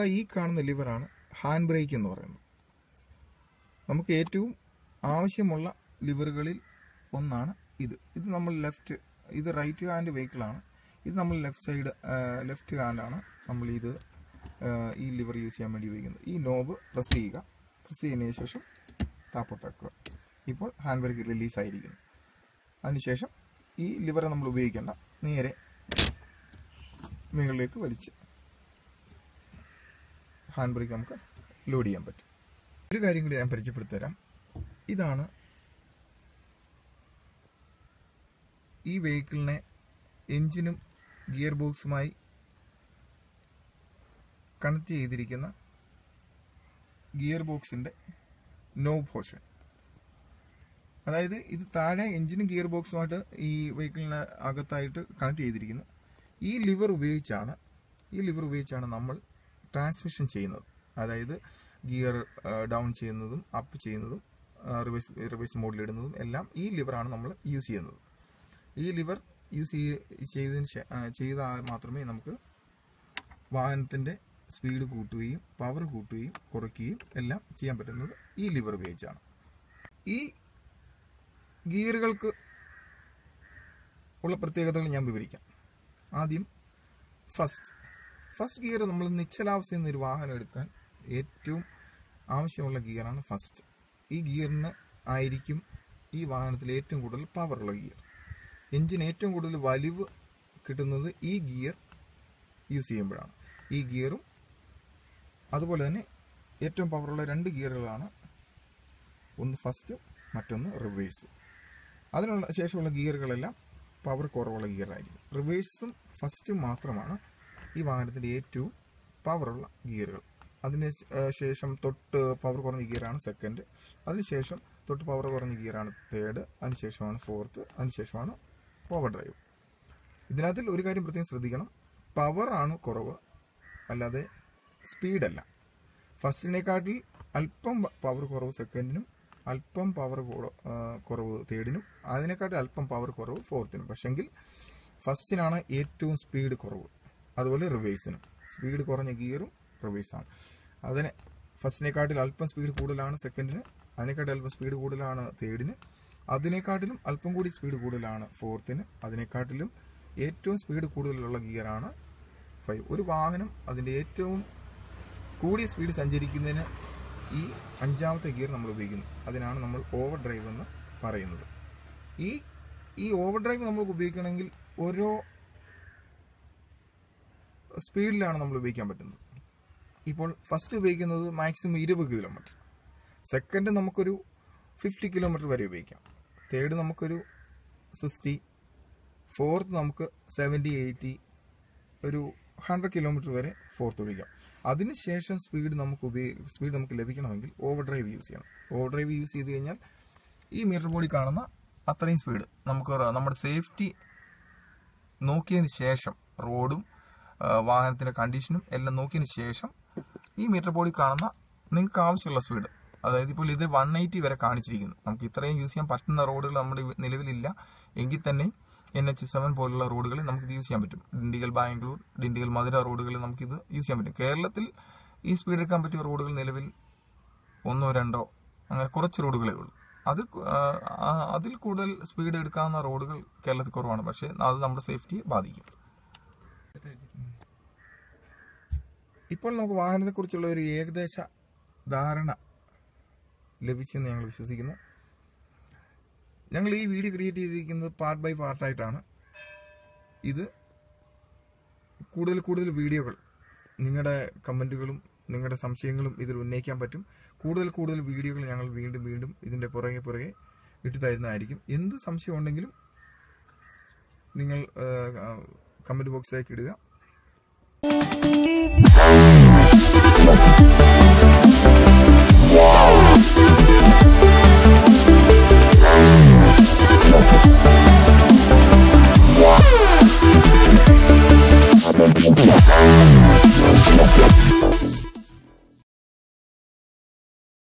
ഈ കാണുന്ന ലിവറാണ് hand brake എന്ന് പറയുന്നത്. നമുക്ക് ഏറ്റവും ആവശ്യമുള്ള ലിവറുകളിൽ ഒന്നാണ് ഇത്. ഇത് നമ്മൾ ലെഫ്റ്റ് ഇത് റൈറ്റ് ഹാൻഡ് വെഹിക്കിളാണ് ഇത് നമ്മൾ ലെഫ്റ്റ് സൈഡ് ലെഫ്റ്റ് ഹാൻഡാണ് നമ്മൾ ഇത് ഈ ലിവർ യൂസ് ചെയ്യാൻ വേണ്ടി ഉപയോഗിക്കുന്നത്. ഈ നോബ് പ്രസ് ചെയ്യുക. പ്രസ് ചെയ്യുന്നതിന് ശേഷം താപ്പോട്ടാക്കുക ഇപ്പോൾ ഹാൻഡ് ബ്രേക്ക് റിലീസ് ആയിരിക്കുന്നു. അതിനുശേഷം ഈ ലിവറെ നമ്മൾ ഉപയോഗിക്കേണ്ട നേരെ മുകളിലേക്ക് വലിച്ച് ഹാൻഡ് ബ്രേക്ക് നമുക്ക് ലോഡ് ചെയ്യാൻ പറ്റും. ഒരു കാര്യം കൂടി ഞാൻ പരിചയപ്പെടുത്തി തരാം ഇതാണ് ഈ വെഹിക്കിളിനെ എഞ്ചിനും ഗിയർ ബോക്സുമായി കണക്ട് ചെയ്തിരിക്കുന്ന ഗിയർ ബോക്സിന്റെ നോ പോർഷൻ. അതായത് ഇത് താഴെ എഞ്ചിനും ഗിയർ ബോക്സുമായിട്ട് ഈ വെഹിക്കിളിന് അകത്തായിട്ട് കണക്ട് ചെയ്തിരിക്കുന്നു. ഈ ലിവർ ഉപയോഗിച്ചാണ് ഈ ലിവർ ഉപയോഗിച്ചാണ് നമ്മൾ ട്രാൻസ്മിഷൻ ചെയ്യുന്നത്. അതായത് ഗിയർ ഡൗൺ ചെയ്യുന്നതും അപ്പ് ചെയ്യുന്നതും റിവേഴ്സ് റിവേഴ്സ് മോഡിലിടുന്നതും എല്ലാം ഈ ലിവറാണ് നമ്മൾ യൂസ് ചെയ്യുന്നത്. ഈ ലിവർ യൂസ് ചെയ്തതിന് ചെയ്താൽ മാത്രമേ നമുക്ക് വാഹനത്തിന്റെ സ്പീഡ് കൂട്ടുകയും പവർ കൂട്ടുകയും കുറയ്ക്കുകയും എല്ലാം ചെയ്യാൻ പറ്റുന്നത് ഈ ലിവർ ഉപയോഗിച്ചാണ്. ഈ ഗിയറുകൾക്ക് ഉള്ള പ്രത്യേകതകൾ ഞാൻ വിവരിക്കാം. ആദ്യം ഫസ്റ്റ് ഫസ്റ്റ് ഗിയർ നമ്മൾ നിശ്ചലാവസ്ഥയിൽ നിന്ന് ഒരു വാഹനം എടുക്കാൻ ഏറ്റവും ആവശ്യമുള്ള ഗിയറാണ് ഫസ്റ്റ് ഈ ഗിയറിന് ആയിരിക്കും ഈ വാഹനത്തിൽ ഏറ്റവും കൂടുതൽ പവറുള്ള ഗിയർ എഞ്ചിൻ ഏറ്റവും കൂടുതൽ വലിവ് കിട്ടുന്നത് ഈ ഗിയർ യൂസ് ചെയ്യുമ്പോഴാണ്. ഈ ഗിയറും അതുപോലെ തന്നെ ഏറ്റവും പവറുള്ള രണ്ട് ഗിയറുകളാണ് ഒന്ന് ഫസ്റ്റ് മറ്റൊന്ന് റിവേഴ്സ് അതിനുള്ള ശേഷമുള്ള ഗിയറുകളെല്ലാം പവർ കുറവുള്ള ഗിയറായിരിക്കും റിവേഴ്സും ഫസ്റ്റും മാത്രമാണ് ഈ വാഹനത്തിന്റെ ഏറ്റവും പവറുള്ള ഗിയറുകൾ അതിന് ശേഷം തൊട്ട് പവർ കുറഞ്ഞ ഗിയറാണ് സെക്കൻഡ് അതിനുശേഷം തൊട്ട് പവർ കുറഞ്ഞ ഗിയറാണ് തേർഡ് അതിനുശേഷമാണ് ഫോർത്ത് അതിനുശേഷമാണ് പവർ ഡ്രൈവ് ഇതിനകത്തിൽ ഒരു കാര്യം പ്രത്യേകം ശ്രദ്ധിക്കണം. പവറാണ് കുറവ്. അല്ലാതെ സ്പീഡല്ല ഫസ്റ്റിനെക്കാട്ടിൽ അല്പം പവർ കുറവ് സെക്കൻഡിനും അല്പം പവർ കുറവ് തേർഡിനും അതിനെക്കാട്ടിൽ അല്പം പവർ കുറവ് ഫോർത്തിനും പക്ഷെങ്കിൽ ഫസ്റ്റിനാണ് ഏറ്റവും സ്പീഡ് കുറവ്. അതുപോലെ റിവേഴ്സിനും സ്പീഡ് കുറഞ്ഞ ഗിയറും റിവേഴ്സാണ് അതിന് ഫസ്റ്റിനെക്കാട്ടിൽ അല്പം സ്പീഡ് കൂടുതലാണ് സെക്കൻഡിന് അതിനെക്കാട്ടിൽ അല്പം സ്പീഡ് കൂടുതലാണ് തേർഡിന് അതിനെക്കാട്ടിലും അല്പം കൂടി സ്പീഡ് കൂടുതലാണ് ഫോർത്തിന് അതിനെക്കാട്ടിലും ഏറ്റവും സ്പീഡ് കൂടുതലുള്ള ഗിയറാണ് ഫൈവ് ഒരു വാഹനം അതിന്റെ ഏറ്റവും കൂടിയ സ്പീഡ് സഞ്ചരിക്കുന്നതിന് ഈ അഞ്ചാമത്തെ ഗിയർ നമ്മൾ ഉപയോഗിക്കുന്നു. അതിനാണ് നമ്മൾ ഓവർ ഡ്രൈവ് എന്ന് പറയുന്നത്. ഈ ഈ ഓവർ ഡ്രൈവ് നമുക്ക് ഉപയോഗിക്കണമെങ്കിൽ ഓരോ സ്പീഡിലാണ് നമ്മൾ ഉപയോഗിക്കാൻ പറ്റുന്നത്. ഇപ്പോൾ ഫസ്റ്റ് ഉപയോഗിക്കുന്നത് മാക്സിമം ഇരുപത് കിലോമീറ്റർ സെക്കൻഡ് നമുക്കൊരു ഫിഫ്റ്റി കിലോമീറ്റർ വരെ ഉപയോഗിക്കാം. തേർഡ് നമുക്കൊരു സിക്സ്റ്റി ഫോർത്ത് നമുക്ക് സെവന്റി എയ്റ്റി ഒരു ഹൺഡ്രഡ് കിലോമീറ്റർ വരെ ഫോർത്ത് ഉപയോഗിക്കാം. അതിനുശേഷം സ്പീഡ് നമുക്ക് ഉപയോഗി സ്പീഡ് നമുക്ക് ലഭിക്കണമെങ്കിൽ ഓവർ ഡ്രൈവ് യൂസ് ചെയ്യണം. ഓവർ ഡ്രൈവ് യൂസ് ചെയ്ത് കഴിഞ്ഞാൽ ഈ മീറ്റർ ബോഡി കാണുന്ന അത്രയും സ്പീഡ് നമുക്ക് നമ്മുടെ സേഫ്റ്റി നോക്കിയതിന് ശേഷം റോഡും വാഹനത്തിന്റെ കണ്ടീഷനും എല്ലാം നോക്കിയതിന് ശേഷം ഈ മീറ്റർ ബോഡി കാണുന്ന നിങ്ങൾക്ക് ആവശ്യമുള്ള സ്പീഡ് അതായത് ഇപ്പോൾ ഇത് വൺ എയ്റ്റി വരെ കാണിച്ചിരിക്കുന്നു. നമുക്ക് ഇത്രയും യൂസ് ചെയ്യാൻ പറ്റുന്ന റോഡുകൾ നമ്മുടെ നിലവിലില്ല. എങ്കിൽ തന്നെ എൻ എച്ച് സെവൻ പോലുള്ള റോഡുകളിൽ നമുക്ക് ഇത് യൂസ് ചെയ്യാൻ പറ്റും. ഡിണ്ടിഗൽ ബാംഗ്ലൂർ ഡിണ്ടിഗൽ മധുര റോഡുകളിൽ ഇത് യൂസ് ചെയ്യാൻ പറ്റും. കേരളത്തിൽ ഈ സ്പീഡ് എടുക്കാൻ പറ്റിയ റോഡുകൾ നിലവിൽ ഒന്നോ രണ്ടോ അങ്ങനെ കുറച്ച് റോഡുകളേ ഉള്ളൂ. അത് അതിൽ കൂടുതൽ സ്പീഡ് എടുക്കാവുന്ന റോഡുകൾ കേരളത്തിൽ കുറവാണ്. പക്ഷേ അത് നമ്മുടെ സേഫ്റ്റിയെ ബാധിക്കും. ഇപ്പോൾ നമുക്ക് വാഹനത്തെക്കുറിച്ചുള്ള ഒരു ഏകദേശ ധാരണ ലഭിച്ചെന്ന് ഞങ്ങൾ വിശ്വസിക്കുന്നു. ഞങ്ങൾ ഈ വീഡിയോ ക്രിയേറ്റ് ചെയ്തിരിക്കുന്നത് പാർട്ട് ബൈ പാർട്ടായിട്ടാണ് ഇത് കൂടുതൽ കൂടുതൽ വീഡിയോകൾ നിങ്ങളുടെ കമന്റുകളും നിങ്ങളുടെ സംശയങ്ങളും ഇതിൽ ഉന്നയിക്കാൻ പറ്റും. കൂടുതൽ കൂടുതൽ വീഡിയോകൾ ഞങ്ങൾ വീണ്ടും വീണ്ടും ഇതിന്റെ പുറകെ പുറകെ ഇട്ടു തരുന്നതായിരിക്കും. എന്ത് സംശയം ഉണ്ടെങ്കിലും നിങ്ങൾ കമന്റ് ബോക്സിലേക്ക് ഇടുക.